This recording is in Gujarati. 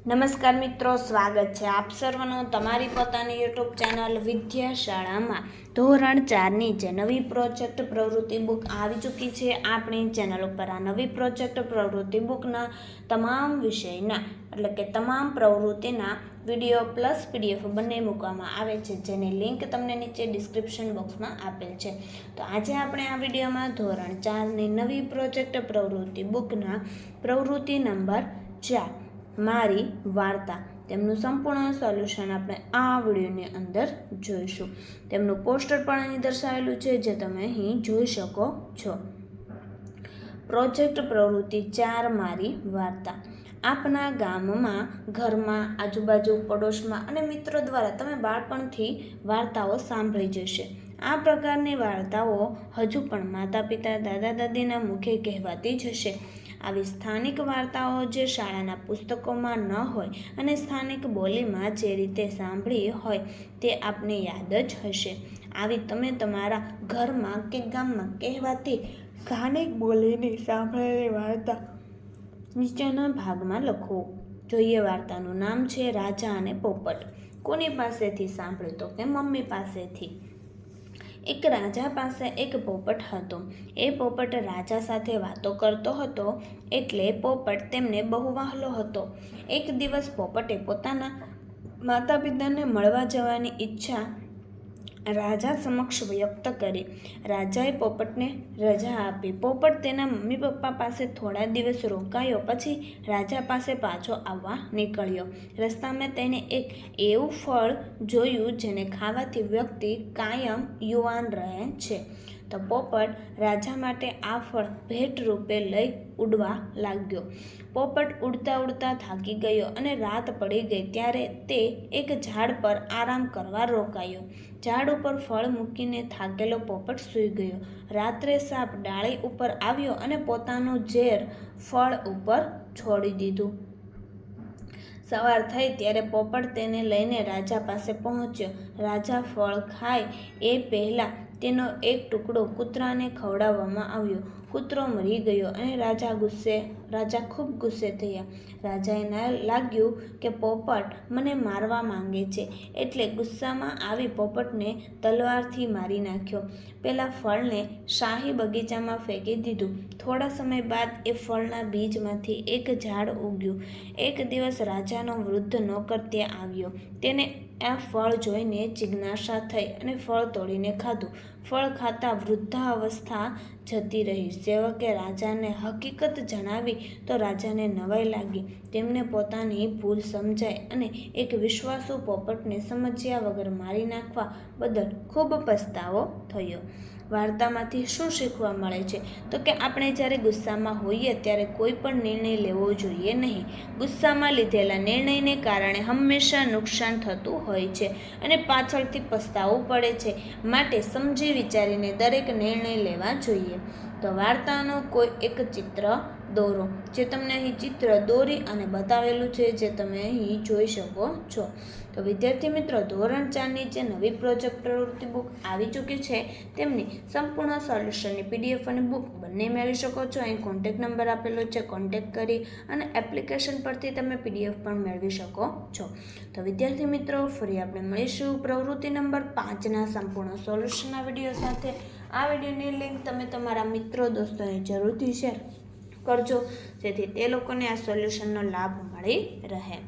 નમસ્કાર મિત્રો, સ્વાગત છે આપ સર્વનું તમારી પોતાની યુટ્યુબ ચેનલ વિદ્યાશાળામાં. ધોરણ ચારની જે નવી પ્રોજેક્ટ પ્રવૃત્તિ બુક આવી ચૂકી છે, આપણી ચેનલ ઉપર આ નવી પ્રોજેક્ટ પ્રવૃત્તિ બુકના તમામ વિષયના, એટલે કે તમામ પ્રવૃત્તિના વીડિયો પ્લસ પીડીએફ બંને મૂકવામાં આવે છે, જેની લિંક તમને નીચે ડિસ્ક્રિપ્શન બોક્સમાં આપેલ છે. તો આજે આપણે આ વિડીયોમાં ધોરણ ચારની નવી પ્રોજેક્ટ પ્રવૃત્તિ બુકના પ્રવૃત્તિ નંબર ચાર મારી વાર્તા. તેમનું સંપૂર્ણ સોલ્યુશન આપણે આ વિડીયોની અંદર જોઈશું. તેમનું પોસ્ટર પણ અહીં દર્શાવેલું છે, જે તમે અહીં જોઈ શકો છો. પ્રોજેક્ટ પ્રવૃત્તિ ચાર મારી વાર્તા. આપના ગામમાં, ઘરમાં, આજુબાજુ, પડોશમાં અને મિત્રો દ્વારા તમે બાળપણથી વાર્તાઓ સાંભળી જશે. આ પ્રકારની વાર્તાઓ હજુ પણ માતા પિતા દાદા દાદીના મુખે કહેવાતી જ હશે. આવી સ્થાનિક વાર્તાઓ જે શાળાના પુસ્તકોમાં ન હોય અને સ્થાનિક બોલીમાં જે રીતે સાંભળી હોય તે આપને યાદ જ હશે. આવી તમે તમારા ઘરમાં કે ગામમાં કહેવાતી સ્થાનિક બોલીની સાંભળેલી વાર્તા નીચેના ભાગમાં લખો. જોઈએ વાર્તાનું નામ છે રાજા અને પોપટ. કોની પાસેથી સાંભળ્યું તો કે મમ્મી પાસેથી? એક રાજા પાસે એક પોપટ હતો. એ પોપટ રાજા સાથે વાતો કરતો હતો એટલે પોપટ તેમને બહુ વહાલો હતો. એક દિવસ પોપટે પોતાના માતા પિતાને મળવા જવાની ઈચ્છા રાજા સમક્ષ વ્યક્ત કરી. રાજાએ પોપટને રજા આપી. પોપટ તેના મમ્મી પપ્પા પાસે થોડા દિવસ રોકાયો. પછી રાજા પાસે પાછો આવવા નીકળ્યો. રસ્તામાં તેને એક એવું ફળ જોયું જેને ખાવાથી વ્યક્તિ કાયમ યુવાન રહે છે. તો પોપટ રાજા માટે આ ફળ ભેટ રૂપે લઈ ઉડવા લાગ્યો. પોપટ ઉડતા ઉડતા થાકી ગયો અને રાત પડી ગઈ ત્યારે તે એક ઝાડ પર આરામ કરવા રોકાયો. ઝાડ ઉપર ફળ મૂકીને થાકેલો પોપટ સૂઈ ગયો. રાત્રે સાપ ડાળી ઉપર આવ્યો અને પોતાનું ઝેર ફળ ઉપર છોડી દીધું. સવાર થઈ ત્યારે પોપટ તેને લઈને રાજા પાસે પહોંચ્યો. રાજા ફળ ખાય એ પહેલાં તેનો એક ટુકડો કૂતરાને ખવડાવવામાં આવ્યો. કૂતરો મરી ગયો અને રાજા ગુસ્સે રાજા ખૂબ ગુસ્સે થયા. રાજાએ લાગ્યું કે પોપટ મને મારવા માંગે છે. એટલે ગુસ્સામાં આવી પોપટને તલવારથી મારી નાખ્યો. પેલા ફળને શાહી બગીચામાં ફેંકી દીધું. થોડા સમય બાદ એ ફળના બીજમાંથી એક ઝાડ ઉગ્યું. એક દિવસ રાજાનો વૃદ્ધ નોકર ત્યાં આવ્યો. તેને આ ફળ જોઈને જિજ્ઞાસા થઈ અને ફળ તોડીને ખાધું. ફળ ખાતા વૃદ્ધાવસ્થા જતી રહી. સેવકે રાજાને હકીકત જણાવી તો રાજાને નવાઈ લાગી. તેમને પોતાની ભૂલ સમજાય અને એક વિશ્વાસુ પોપટને સમજ્યા વગર મારી નાખવા બદલ ખૂબ પસ્તાવો થયો. વાર્તામાંથી શું શીખવા મળે છે? તો કે આપણે જ્યારે ગુસ્સામાં હોઈએ ત્યારે કોઈ પણ નિર્ણય લેવો જોઈએ નહીં. ગુસ્સામાં લીધેલા નિર્ણયને કારણે હંમેશા નુકસાન થતું હોય છે અને પાછળથી પસ્તાવું પડે છે માટે સમજી વિચારીને દરેક નિર્ણય લેવા જોઈએ. તો વાર્તાનો કોઈ એક ચિત્ર દોરો, જે તમને અહીં ચિત્ર દોરી અને બતાવેલું છે, જે તમે અહીં જોઈ શકો છો. તો વિદ્યાર્થી મિત્રો, ધોરણ ચારની જે નવી પ્રોજેક્ટ પ્રવૃત્તિ બુક આવી ચૂકી છે, તેમની સંપૂર્ણ સોલ્યુશનની પીડીએફ અને બુક બંને મેળવી શકો છો. અહીં કોન્ટેક નંબર આપેલો છે કોન્ટેક કરી અને એપ્લિકેશન પરથી તમે પીડીએફ પણ મેળવી શકો છો. તો વિદ્યાર્થી મિત્રો, ફરી આપણે મળીશું પ્રવૃત્તિ નંબર પાંચના સંપૂર્ણ સોલ્યુશનના વીડિયો સાથે. આ વિડીયોની લિંક તમે તમારા મિત્રો, દોસ્તોને જરૂરથી શેર કરજો જેથી તે લોકોને આ સોલ્યુશનનો લાભ મળી રહે.